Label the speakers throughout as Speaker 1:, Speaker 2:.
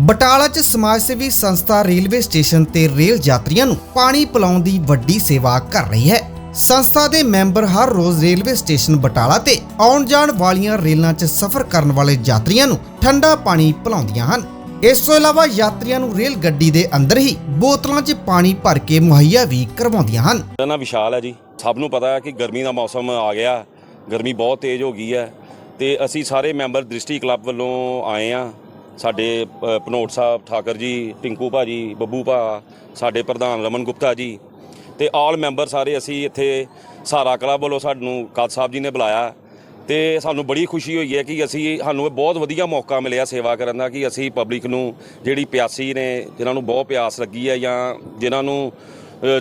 Speaker 1: ਬਟਾਲਾ 'ਚ ਸਮਾਜ ਸੇਵੀ ਸੰਸਥਾ ਰੇਲਵੇ ਸਟੇਸ਼ਨ ਤੇ ਰੇਲ ਯਾਤਰੀਆਂ ਨੂੰ ਪਾਣੀ ਪਿਲਾਉਣ ਦੀ ਵੱਡੀ ਸੇਵਾ ਕਰ ਰਹੀ ਹੈ। ਸੰਸਥਾ ਦੇ ਮੈਂਬਰ ਹਰ ਰੋਜ਼ ਰੇਲਵੇ ਸਟੇਸ਼ਨ ਬਟਾਲਾ ਤੇ ਆਉਣ ਜਾਣ ਵਾਲੀਆਂ ਰੇਲਾਂ 'ਚ ਸਫ਼ਰ ਕਰਨ ਵਾਲੇ ਯਾਤਰੀਆਂ ਨੂੰ ਠੰਡਾ ਪਾਣੀ ਪਿਲਾਉਂਦੀਆਂ ਹਨ। ਇਸ ਤੋਂ ਇਲਾਵਾ ਯਾਤਰੀਆਂ ਨੂੰ ਰੇਲ ਗੱਡੀ ਦੇ ਅੰਦਰ ਹੀ ਬੋਤਲਾਂ 'ਚ ਪਾਣੀ ਭਰ ਕੇ ਮੁਹੱਈਆ ਵੀ ਕਰਵਾਉਂਦੀਆਂ ਹਨ।
Speaker 2: ਮੇਰਾ ਨਾਮ ਵਿਸ਼ਾਲ ਹੈ ਜੀ। ਸਭ ਨੂੰ ਪਤਾ ਹੈ ਕਿ ਗਰਮੀ ਦਾ ਮੌਸਮ ਆ ਗਿਆ। ਗਰਮੀ ਬਹੁਤ ਤੇਜ਼ ਹੋ ਗਈ ਹੈ ਤੇ ਅਸੀਂ ਸਾਰੇ ਮੈਂਬਰ ਦ੍ਰਿਸ਼ਟੀ ਕਲੱਬ ਵੱਲੋਂ ਆਏ ਆ ਸਾਡੇ ਅ, ਭਨੋਟ ਸਾਹਿਬ ਠਾਕਰ ਜੀ ਟਿੰਕੂ ਭਾਜੀ ਬੱਬੂ ਭਾ ਸਾਡੇ ਪ੍ਰਧਾਨ ਰਮਨ ਗੁਪਤਾ ਜੀ ਤੇ ਆਲ ਮੈਂਬਰ ਸਾਰੇ ਅਸੀਂ ਇੱਥੇ ਸਾਰਾ ਕਲੱਬ ਵੱਲੋਂ ਸਾਨੂੰ ਕਾਦ ਸਾਹਿਬ ਜੀ ਨੇ ਬੁਲਾਇਆ ਤੇ ਸਾਨੂੰ ਬੜੀ ਖੁਸ਼ੀ ਹੋਈ ਹੈ ਕਿ ਅਸੀਂ ਸਾਨੂੰ ਇਹ ਬਹੁਤ ਵਧੀਆ ਮੌਕਾ ਮਿਲਿਆ ਸੇਵਾ ਕਰਨ ਦਾ ਕਿ ਅਸੀਂ ਪਬਲਿਕ ਨੂੰ ਜਿਹੜੀ ਪਿਆਸੀ ਨੇ ਜਿਨ੍ਹਾਂ ਨੂੰ ਬਹੁਤ ਪਿਆਸ ਲੱਗੀ ਹੈ ਜਾਂ ਜਿਨ੍ਹਾਂ ਨੂੰ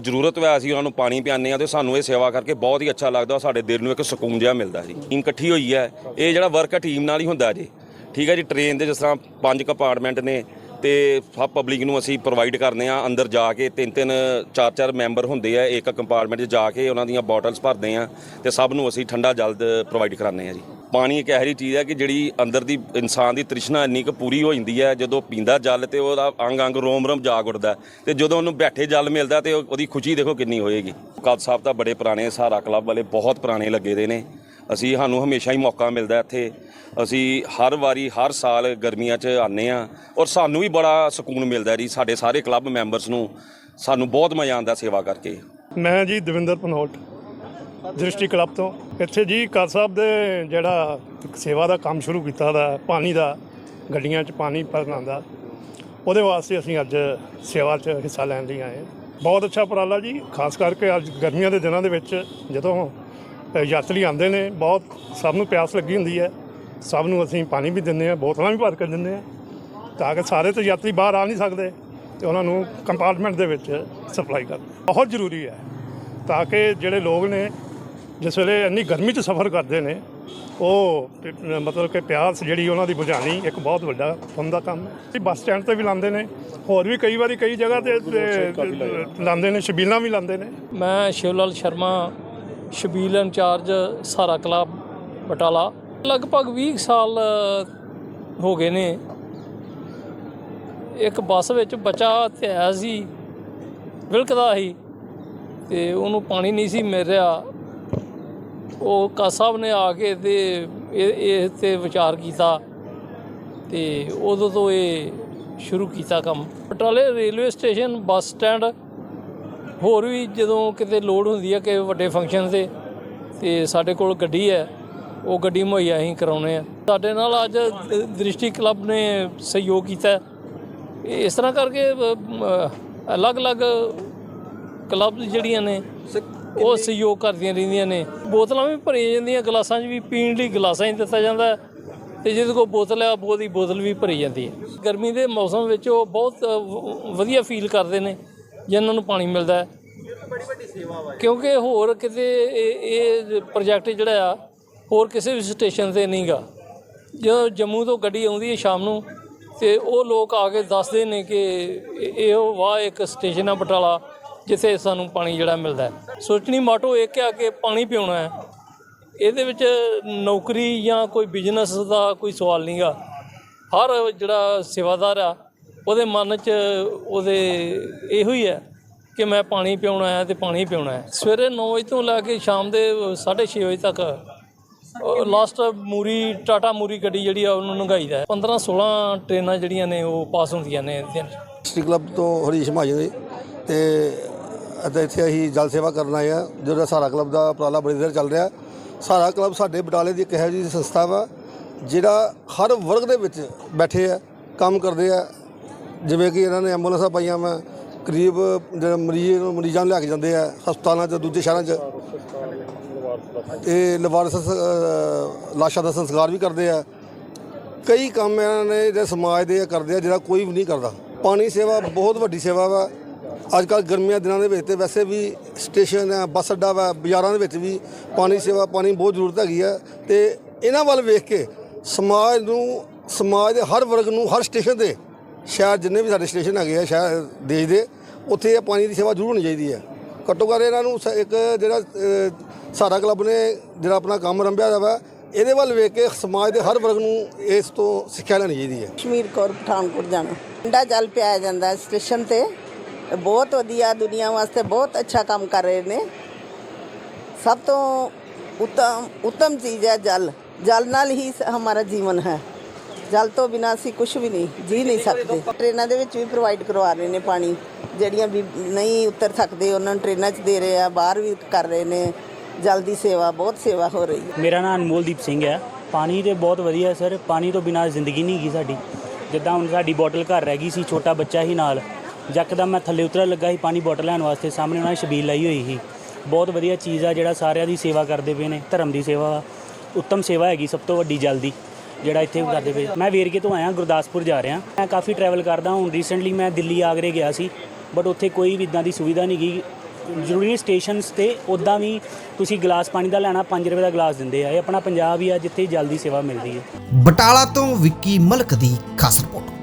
Speaker 2: ਜ਼ਰੂਰਤ ਹੈ ਅਸੀਂ ਉਹਨਾਂ ਨੂੰ ਪਾਣੀ ਪਿਆਉਂਦੇ ਆ ਤੇ ਸਾਨੂੰ ਇਹ ਸੇਵਾ ਕਰਕੇ ਬਹੁਤ ਹੀ ਅੱਛਾ ਲੱਗਦਾ ਸਾਡੇ ਦਿਲ ਨੂੰ ਇੱਕ ਸਕੂਨ ਜਿਹਾ ਮਿਲਦਾ ਜੀ। ਟੀਮ ਇਕੱਠੀ ਹੋਈ ਹੈ ਇਹ ਜਿਹੜਾ ਵਰਕ ਹੈ ਟੀਮ ਨਾਲ ਹੀ ਹੁੰਦਾ ਜੀ। ਠੀਕ ਹੈ ਜੀ ਟ੍ਰੇਨ ਦੇ ਜਿਸ ਤਰ੍ਹਾਂ ਪੰਜ ਕੰਪਾਰਟਮੈਂਟ ਨੇ ਤੇ ਸਭ ਪਬਲਿਕ ਨੂੰ ਅਸੀਂ ਪ੍ਰੋਵਾਈਡ ਕਰਨੇ ਆ ਅੰਦਰ ਜਾ ਕੇ, ਤਿੰਨ ਤਿੰਨ, ਚਾਰ ਚਾਰ ਮੈਂਬਰ ਹੁੰਦੇ ਆ, ਇੱਕ ਕੰਪਾਰਟਮੈਂਟ 'ਚ ਜਾ ਕੇ ਉਹਨਾਂ ਦੀਆਂ ਬੋਟਲਸ ਭਰਦੇ ਆ ਤੇ ਸਭ ਨੂੰ ਅਸੀਂ ਠੰਡਾ ਜਲਦ ਪ੍ਰੋਵਾਈਡ ਕਰਾਉਂਦੇ ਆ ਜੀ। ਪਾਣੀ ਇੱਕ ਇਹੋ ਜਿਹੀ ਚੀਜ਼ ਹੈ ਕਿ ਜਿਹੜੀ ਅੰਦਰ ਦੀ ਇਨਸਾਨ ਦੀ ਤ੍ਰਿਸ਼ਨਾ ਇੰਨੀ ਕੁ ਪੂਰੀ ਹੋ ਜਾਂਦੀ ਹੈ, ਜਦੋਂ ਪੀਂਦਾ ਜਲ ਤੇ ਉਹਦਾ ਅੰਗ ਅੰਗ ਰੋਮ ਰੋਮ ਜਾਗ ਉੱਠਦਾ ਤੇ ਜਦੋਂ ਉਹਨੂੰ ਬੈਠੇ ਜਲ ਮਿਲਦਾ ਤੇ ਉਹਦੀ ਖੁਸ਼ੀ ਦੇਖੋ ਕਿੰਨੀ ਹੋਏਗੀ। ਕਾਦ ਸਾਹਿਬ ਤਾਂ ਬੜੇ ਪੁਰਾਣੇ, ਸਹਾਰਾ ਕਲੱਬ ਵਾਲੇ ਬਹੁਤ ਪੁਰਾਣੇ ਲੱਗੇ ਦੇ ਨੇ। ਅਸੀਂ ਸਾਨੂੰ ਹਮੇਸ਼ਾ ਹੀ ਮੌਕਾ ਮਿਲਦਾ ਇੱਥੇ। ਅਸੀਂ ਹਰ ਵਾਰੀ, ਹਰ ਸਾਲ ਗਰਮੀਆਂ 'ਚ ਆਨੇ ਆ ਔਰ ਸਾਨੂੰ ਵੀ ਬੜਾ ਸਕੂਨ ਮਿਲਦਾ ਜੀ, ਸਾਡੇ ਸਾਰੇ ਕਲੱਬ ਮੈਂਬਰਸ ਨੂੰ। ਸਾਨੂੰ ਬਹੁਤ ਮਜ਼ਾ ਆਉਂਦਾ ਸੇਵਾ ਕਰਕੇ।
Speaker 3: ਮੈਂ ਜੀ ਦਵਿੰਦਰ ਪਨੋਟ ਦ੍ਰਿਸ਼ਟੀ ਕਲੱਬ ਤੋਂ। ਇੱਥੇ ਜੀ ਕਰ ਸਾਹਿਬ ਦੇ ਜਿਹੜਾ ਸੇਵਾ ਦਾ ਕੰਮ ਸ਼ੁਰੂ ਕੀਤਾ ਦਾ, ਪਾਣੀ ਦਾ, ਗੱਡੀਆਂ 'ਚ ਪਾਣੀ ਭਰਨ ਦਾ, ਉਹਦੇ ਵਾਸਤੇ ਅਸੀਂ ਅੱਜ ਸੇਵਾ 'ਚ ਹਿੱਸਾ ਲੈਣ ਲਈ ਆਏ ਬਹੁਤ ਅੱਛਾ ਉਪਰਾਲਾ ਜੀ, ਖਾਸ ਕਰਕੇ ਅੱਜ ਗਰਮੀਆਂ ਦੇ ਦਿਨਾਂ ਦੇ ਵਿੱਚ ਜਦੋਂ ਯਾਤਰੀ ਆਉਂਦੇ ਨੇ ਬਹੁਤ ਸਭ ਨੂੰ ਪਿਆਸ ਲੱਗੀ ਹੁੰਦੀ ਹੈ। ਸਭ ਨੂੰ ਅਸੀਂ ਪਾਣੀ ਵੀ ਦਿੰਦੇ ਹਾਂ ਬੋਤਲਾਂ ਵੀ ਭਰ ਕੇ ਦਿੰਦੇ ਹਾਂ ਤਾਂ ਕਿ ਸਾਰੇ ਤਾਂ ਯਾਤਰੀ ਬਾਹਰ ਆ ਨਹੀਂ ਸਕਦੇ ਤੇ ਉਹਨਾਂ ਨੂੰ ਕੰਪਾਰਟਮੈਂਟ ਦੇ ਵਿੱਚ ਸਪਲਾਈ ਕਰਦੇ ਬਹੁਤ ਜ਼ਰੂਰੀ ਹੈ ਤਾਂ ਕਿ ਜਿਹੜੇ ਲੋਕ ਨੇ ਜਿਸ ਵੇਲੇ ਇੰਨੀ ਗਰਮੀ 'ਚ ਸਫ਼ਰ ਕਰਦੇ ਨੇ ਉਹ ਮਤਲਬ ਕਿ ਪਿਆਸ ਜਿਹੜੀ ਉਹਨਾਂ ਦੀ ਬੁਝਾਣੀ ਇੱਕ ਬਹੁਤ ਵੱਡਾ ਕੰਮ ਦਾ ਕੰਮ ਹੈ। ਇਹ ਬੱਸ ਸਟੈਂਡ ਤੇ ਵੀ ਲਾਉਂਦੇ ਨੇ ਹੋਰ ਵੀ ਕਈ ਵਾਰੀ ਕਈ ਜਗ੍ਹਾ ਤੇ ਲਾਉਂਦੇ ਨੇ ਛਬੀਲਾਂ ਵੀ ਲਾਉਂਦੇ ਨੇ।
Speaker 4: ਮੈਂ ਸ਼ਿਵਲਾਲ ਸ਼ਰਮਾ ਸ਼ਬੀਲ ਇੰਚਾਰਜ ਸਾਰਾ ਕਲੱਬ, ਬਟਾਲਾ। ਲਗਭਗ 20 ਸਾਲ ਹੋ ਗਏ ਨੇ। ਇੱਕ ਬੱਸ ਵਿੱਚ ਬੱਚਾ ਧਿਆ ਸੀ, ਵਿਲਕਦਾ ਸੀ ਤੇ ਉਹਨੂੰ ਪਾਣੀ ਨਹੀਂ ਸੀ ਮਿਲ ਰਿਹਾ। ਉਹ ਕਾ ਸਾਹਿਬ ਨੇ ਆ ਕੇ ਤੇ ਇਹ ਇਹ ਤੇ ਵਿਚਾਰ ਕੀਤਾ ਤੇ ਉਦੋਂ ਤੋਂ ਇਹ ਸ਼ੁਰੂ ਕੀਤਾ ਕੰਮ। ਪਟਾਲੇ ਰੇਲਵੇ ਸਟੇਸ਼ਨ ਬੱਸ ਸਟੈਂਡ ਹੋਰ ਵੀ ਜਦੋਂ ਕਿਤੇ ਲੋਡ ਹੁੰਦੀ ਹੈ ਕਿ ਵੱਡੇ ਫੰਕਸ਼ਨ ਤੇ ਤੇ ਸਾਡੇ ਕੋਲ ਗੱਡੀ ਹੈ ਉਹ ਗੱਡੀ ਮੁਹੱਈਆ ਅਸੀਂ ਕਰਾਉਨੇ ਆ। ਸਾਡੇ ਨਾਲ ਅੱਜ ਦ੍ਰਿਸ਼ਟੀ ਕਲੱਬ ਨੇ ਸਹਿਯੋਗ ਕੀਤਾ। ਹੈ। ਇਸ ਤਰ੍ਹਾਂ ਕਰਕੇ ਅਲੱਗ-ਅਲੱਗ ਕਲੱਬ ਜਿਹੜੀਆਂ ਨੇ ਉਹ ਸਹਿਯੋਗ ਕਰਦੀਆਂ ਰਹਿੰਦੀਆਂ ਨੇ। ਬੋਤਲਾਂ ਵੀ ਭਰੀਆਂ ਜਾਂਦੀਆਂ ਗਲਾਸਾਂ 'ਚ ਵੀ ਪੀਣ ਲਈ ਗਲਾਸਾਂ 'ਚ ਦਿੱਤਾ ਜਾਂਦਾ ਹੈ ਤੇ ਜਿਹਦੇ ਕੋਲ ਬੋਤਲ ਹੈ ਉਹਦੀ ਬੋਤਲ ਵੀ ਭਰੀ ਜਾਂਦੀ ਹੈ। ਗਰਮੀ ਦੇ ਮੌਸਮ ਵਿੱਚ ਉਹ ਬਹੁਤ ਵਧੀਆ ਫੀਲ ਕਰਦੇ ਨੇ। ਜਿਨ੍ਹਾਂ ਨੂੰ ਪਾਣੀ ਮਿਲਦਾ ਹੈ। ਕਿਉਂਕਿ ਹੋਰ ਕਿਤੇ ਇਹ ਇਹ ਪ੍ਰੋਜੈਕਟ ਜਿਹੜਾ ਆ, ਹੋਰ ਕਿਸੇ ਵੀ ਸਟੇਸ਼ਨ ਤੇ ਨਹੀਂਗਾ। ਜਦੋਂ ਜੰਮੂ ਤੋਂ ਗੱਡੀ ਆਉਂਦੀ ਹੈ ਸ਼ਾਮ ਨੂੰ, ਤੇ ਉਹ ਲੋਕ ਆ ਕੇ ਦੱਸਦੇ ਨੇ ਕਿ ਇਹ- ਉਹ ਵਾਹ ਇੱਕ ਸਟੇਸ਼ਨ ਆ ਬਟਾਲਾ, ਜਿੱਥੇ ਸਾਨੂੰ ਪਾਣੀ ਜਿਹੜਾ ਮਿਲਦਾ ਸੋਚਣੀ ਮਾਟੋ ਇੱਕ ਆ ਕਿ ਪਾਣੀ ਪਿਉਣਾ ਹੈ। ਇਹਦੇ ਵਿੱਚ ਨੌਕਰੀ ਜਾਂ ਕੋਈ ਬਿਜ਼ਨਸ ਦਾ ਕੋਈ ਸਵਾਲ ਨਹੀਂਗਾ। ਹਰ ਜਿਹੜਾ ਸੇਵਾਦਾਰ ਆ ਉਹਦੇ ਮਨ 'ਚ ਉਹਦੇ ਇਹੋ ਹੀ ਹੈ ਕਿ ਮੈਂ ਪਾਣੀ ਪਿਉਣਾ ਹੈ ਤੇ ਪਾਣੀ ਪਿਉਣਾ ਹੈ ਸਵੇਰੇ 9 ਵਜੇ ਤੋਂ ਲੈ ਕੇ ਸ਼ਾਮ ਦੇ 6:30 ਵਜੇ ਤੱਕ ਲਾਸਟ ਮੂਰੀ, ਟਾਟਾ ਮੂਰੀ ਗੱਡੀ ਜਿਹੜੀ ਆ ਉਹਨੂੰ ਲੰਘਾਈਦਾ 15 16 ਟ੍ਰੇਨਾਂ ਜਿਹੜੀਆਂ ਨੇ ਉਹ ਪਾਸ ਹੁੰਦੀਆਂ ਨੇ ਦਿਨ 'ਚ
Speaker 5: ਕਲੱਬ ਤੋਂ ਹਰੀਸ਼ ਮਹਾਜਨ ਜੀ ਤੇ ਅਤੇ ਇੱਥੇ ਅਸੀਂ ਜਲ ਸੇਵਾ ਕਰਨ ਆਏ ਆ ਜਿਹੜਾ ਸਾਰਾ ਕਲੱਬ ਦਾ ਉਪਰਾਲਾ ਬੜੀ ਦੇਰ ਚੱਲ ਰਿਹਾ। ਸਾਰਾ ਕਲੱਬ ਸਾਡੇ ਬਟਾਲੇ ਦੀ ਇੱਕ ਇਹੋ ਜਿਹੀ ਸੰਸਥਾ ਵਾ, ਜਿਹੜਾ ਹਰ ਵਰਗ ਦੇ ਵਿੱਚ ਬੈਠੇ ਆ, ਕੰਮ ਕਰਦੇ ਆ ਜਿਵੇਂ ਕਿ ਇਹਨਾਂ ਨੇ ਐਂਬੂਲੈਂਸਾਂ ਪਾਈਆਂ ਵਾ ਕਰੀਬ ਜਿਹੜੇ ਮਰੀਜ਼ ਨੂੰ ਮਰੀਜ਼ਾਂ ਨੂੰ ਲੈ ਕੇ ਜਾਂਦੇ ਆ ਹਸਪਤਾਲਾਂ 'ਚ ਦੂਜੇ ਸ਼ਹਿਰਾਂ 'ਚ। ਇਹ ਲਵਾਰਸ ਅ, ਲਾਸ਼ਾਂ ਦਾ ਸੰਸਕਾਰ ਵੀ ਕਰਦੇ ਆ। ਕਈ ਕੰਮ ਇਹਨਾਂ ਨੇ ਜਿਹੜੇ ਸਮਾਜ ਦੇ ਕਰਦੇ ਆ ਜਿਹੜਾ ਕੋਈ ਵੀ ਨਹੀਂ ਕਰਦਾ। ਪਾਣੀ ਸੇਵਾ ਬਹੁਤ ਵੱਡੀ ਸੇਵਾ ਵਾ। ਅੱਜ ਕੱਲ ਗਰਮੀਆਂ ਦਿਨਾਂ ਦੇ ਵਿੱਚ ਤੇ ਵੈਸੇ ਵੀ ਸਟੇਸ਼ਨ ਆ ਬੱਸ ਅੱਡਾ ਵਾ ਬਾਜ਼ਾਰਾਂ ਦੇ ਵਿੱਚ ਵੀ ਪਾਣੀ ਸੇਵਾ ਪਾਣੀ ਬਹੁਤ ਜ਼ਰੂਰਤ ਹੈਗੀ ਆ। ਤੇ ਇਹਨਾਂ ਵੱਲ ਵੇਖ ਕੇ ਸਮਾਜ ਨੂੰ ਸਮਾਜ ਦੇ ਹਰ ਵਰਗ ਨੂੰ ਹਰ ਸਟੇਸ਼ਨ ਤੇ ਸ਼ਹਿਰ ਜਿੰਨੇ ਵੀ ਸਾਡੇ ਸਟੇਸ਼ਨ ਹੈਗੇ ਆ ਸ਼ਹਿਰ ਦੇਸ਼ ਦੇ ਉੱਥੇ ਇਹ ਪਾਣੀ ਦੀ ਸੇਵਾ ਜ਼ਰੂਰ ਹੋਣੀ ਚਾਹੀਦੀ ਹੈ। ਘੱਟੋ ਘੱਟ ਇਹਨਾਂ ਨੂੰ ਸ- ਇੱਕ ਜਿਹੜਾ ਅ, ਸਾਰਾ ਕਲੱਬ ਨੇ ਜਿਹੜਾ ਆਪਣਾ ਕੰਮ ਰੰਭਿਆ ਦਾ ਵਾ ਇਹਦੇ ਵੱਲ ਵੇਖ ਕੇ ਸਮਾਜ ਦੇ ਹਰ ਵਰਗ ਨੂੰ ਇਸ ਤੋਂ ਸਿੱਖਿਆ ਲੈਣੀ ਚਾਹੀਦੀ ਹੈ।
Speaker 6: ਕਸ਼ਮੀਰ ਕੌਰ ਪਠਾਨਕੋਟ ਜਾਣਾ। ਠੰਡਾ ਜਲ ਪਿਆਇਆ ਜਾਂਦਾ ਹੈ ਸਟੇਸ਼ਨ ਤੇ। ਬਹੁਤ ਵਧੀਆ ਦੁਨੀਆ ਵਾਸਤੇ ਬਹੁਤ ਅੱਛਾ ਕੰਮ ਕਰ ਰਹੇ ਨੇ। ਸਭ ਤੋਂ ਉੱਤਮ ਉੱਤਮ ਚੀਜ਼ ਹੈ ਜਲ। ਜਲ ਨਾਲ ਹੀ ਸ- ਹਮਾਰਾ ਜੀਵਨ ਹੈ। ਜਲ ਤੋਂ ਬਿਨਾਂ ਅਸੀਂ ਕੁਝ ਵੀ ਨਹੀਂ ਜੀ ਨਹੀਂ ਸਕਦੇ। ਟ੍ਰੇਨਾਂ ਦੇ ਵਿੱਚ ਵੀ ਪ੍ਰੋਵਾਈਡ ਕਰਵਾ ਰਹੇ ਨੇ ਪਾਣੀ ਜਿਹੜੀਆਂ ਵੀ ਨਹੀਂ ਉਤਰ ਸਕਦੇ ਉਹਨਾਂ ਨੂੰ ਟ੍ਰੇਨਾਂ 'ਚ ਦੇ ਰਹੇ ਆ ਬਾਹਰ ਵੀ ਕਰ ਰਹੇ ਨੇ। ਜਲ ਦੀ ਸੇਵਾ ਬਹੁਤ ਸੇਵਾ ਹੋ ਰਹੀ ਹੈ।
Speaker 7: ਮੇਰਾ ਨਾਮ ਅਨਮੋਲਦੀਪ ਸਿੰਘ ਹੈ। ਪਾਣੀ ਤੇ ਬਹੁਤ ਵਧੀਆ ਸਰ ਪਾਣੀ ਤੋਂ ਬਿਨਾਂ ਜ਼ਿੰਦਗੀ ਨਹੀਂ ਹੈਗੀ ਸਾਡੀ। ਜਿੱਦਾਂ ਹੁਣ ਸਾਡੀ ਬੋਟਲ ਘਰ ਰਹਿ ਗਈ ਸੀ ਛੋਟਾ ਬੱਚਾ ਹੀ ਨਾਲ ਯਕਦਮ ਮੈਂ ਥੱਲੇ ਉਤਰਨ ਲੱਗਾ ਸੀ ਪਾਣੀ ਬੋਟਲ ਲੈਣ ਵਾਸਤੇ ਸਾਹਮਣੇ ਉਹਨਾਂ ਨੇ ਛਬੀਲ ਲਾਈ ਹੋਈ ਸੀ। ਬਹੁਤ ਵਧੀਆ ਚੀਜ਼ ਆ ਜਿਹੜਾ ਸਾਰਿਆਂ ਦੀ ਸੇਵਾ ਕਰਦੇ ਪਏ ਨੇ ਧਰਮ ਦੀ ਸੇਵਾ ਵਾ। ਉੱਤਮ ਸੇਵਾ ਹੈਗੀ ਸਭ ਤੋਂ ਵੱਡੀ ਜਲਦੀ ਜਿਹੜਾ ਇੱਥੇ ਕਰਦੇ ਪਏ ਮੈਂ ਵੇਰਕੇ ਤੋਂ ਆਇਆ, ਗੁਰਦਾਸਪੁਰ ਜਾ ਰਿਹਾ। ਮੈਂ ਕਾਫੀ ਟਰੈਵਲ ਕਰਦਾ ਹੁਣ ਰੀਸੈਂਟਲੀ ਮੈਂ ਦਿੱਲੀ ਆਗਰੇ ਗਿਆ ਸੀ ਬਟ ਉੱਥੇ ਕੋਈ ਵੀ ਇਦਾਂ ਦੀ ਸੁਵਿਧਾ ਨਹੀਂ ਗਈ। ਜ਼ਰੂਰੀ ਸਟੇਸ਼ਨਸ ਤੇ ਉਦਾਂ ਵੀ ਤੁਸੀਂ ਗਲਾਸ ਪਾਣੀ ਦਾ ਲੈਣਾ 5 ਰੁਪਏ ਦਾ ਗਲਾਸ ਦਿੰਦੇ ਆ। ਇਹ ਆਪਣਾ ਪੰਜਾਬ ਹੀ ਆ, ਜਿੱਥੇ ਜਲਦੀ ਸੇਵਾ ਮਿਲਦੀ ਹੈ।
Speaker 1: ਬਟਾਲਾ ਤੋਂ ਵਿੱਕੀ ਮਲਕ ਦੀ ਖਾਸ ਰਿਪੋਰਟ।